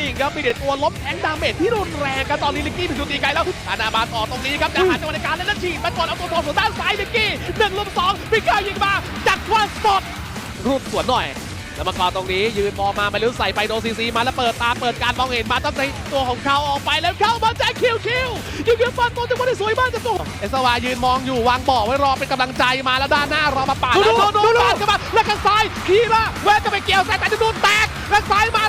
ริงๆครับมีเด็ดตัวล้มแทงดาเมจที่รุนแรงครับตอนนี้ลิกกี้ถึงจุดตีไกลแล้วอานาบาต่อตรงนี้ครับจะหาจังหวะในการเล่นแล้วฉีดมาก่อนเอาตัวโดนส่วนด้านซ้ายลิกกี้หนึ่งลุมสองพิกเกอร์ยิงมาจัดวันสดรูปสวนหน่อยแล้วมาก่อนตรงนี้ยืนมองมามาลุ้นใส่ไปโดนซีซีมาแล้วเปิดตาเปิดการมองเห็นมาตั้งแต่ตัวของเขาออกไปแล้วเข้ามาแจ็คคิวคิวยิงคิวฟันตัวจังหวะที่สวยมากจังตัวเอสวายืนมองอยู่วางบ่อไว้รอเป็นกำลังใจมาแล้วด้านหน้ารอมาปาดแล้วโดนโดนปาดเข้ามาแล้วกันซ้ายขี่มาแวะจะไปเกี่ยวแซงแต่จะโดนแตกแล้วซ้ายมา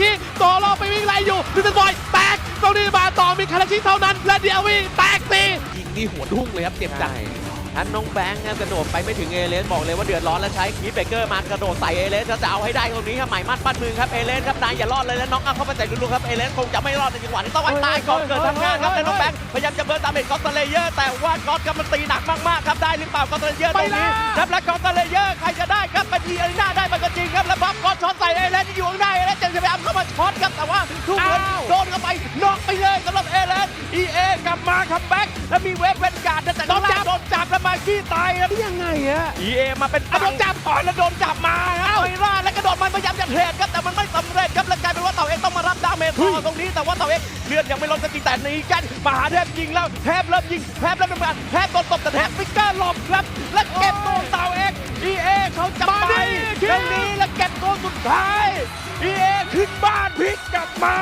ชิต่อรอไปวิ่งไล่อยู่ดิสบอยแตกตรงนี้มาต่อมีคาราชิเท่านั้นและเดียววิ่งแตกตียิงนี่หัวทุ่งเลยครับเจ็บจัด ท่านน้องแบงค์ครับกระโดดไปไม่ถึงเอเลนบอกเลยว่าเดือดร้อนแล้วใช้คีเบเกอร์มากระโดดใส่เอเลนจะเอาให้ได้ตรงนี้ครับหมายมั่นปั้นมือครับเอเลนครับนายอย่ารอดเลยแล้วน้องเอาเข้าไปใส่ลุกๆครับเอเลนคงจะไม่รอดในจังหวะนี้ต้องไว้ตายก่อนเกิดทำงานครับแล้วน้องแบงค์พยายามจะเบิร์นดาเมจกอตเตเลเยอร์แต่ว่ากอตกำลังตีหนักมากๆครับได้หรือเปล่ากอตเตเลเยอร์ตรงนี้ครับและกอตเตเลเยอร์ใครจะได้ครับบัญชีอารีนาได้มันก็จริงครับแล้วบัฟกอตช็อตใส่เอเลนที่อยู่ข้างหน้าเอเลนจะพยายามเข้ามาช็อตครับแต่ว่าทุกคนโดนเข้าไปน็อกไปเลยสำหรับเอเลน EA กลับมาคัมแบ็กแล้วมีเวฟเวนการ์ดแต่โดน จับโดนจับแล้วมาขี้ตายครับยังไงอะ EA มาเป็นอะโดนจับก่อนแล้วโดนจับมาครับไอร่าและกระโดดมันพยายามจะเทรดครับแต่มันไม่สำเร็จครับแล้วกลายเป็นว่าเต่าเอ็กต้องมารับดาเมจต่อตรงนี้แต่ว่าเต่าเอ็กเลือดยังไม่ลดสักทีแต่หนีกันมหาเทพยิงแล้วเทพเริ่มยิงเทพเริ่มทำงานเทพโดนตบแต่เทพฟิกเกอร์หลบครับและเก็บตัวเต่าเอ็ก EA เขาจะมาไปดิตรงนี้และเก็บตัวสุดท้าย EA ขึ้นบ้านพลิกกลับมา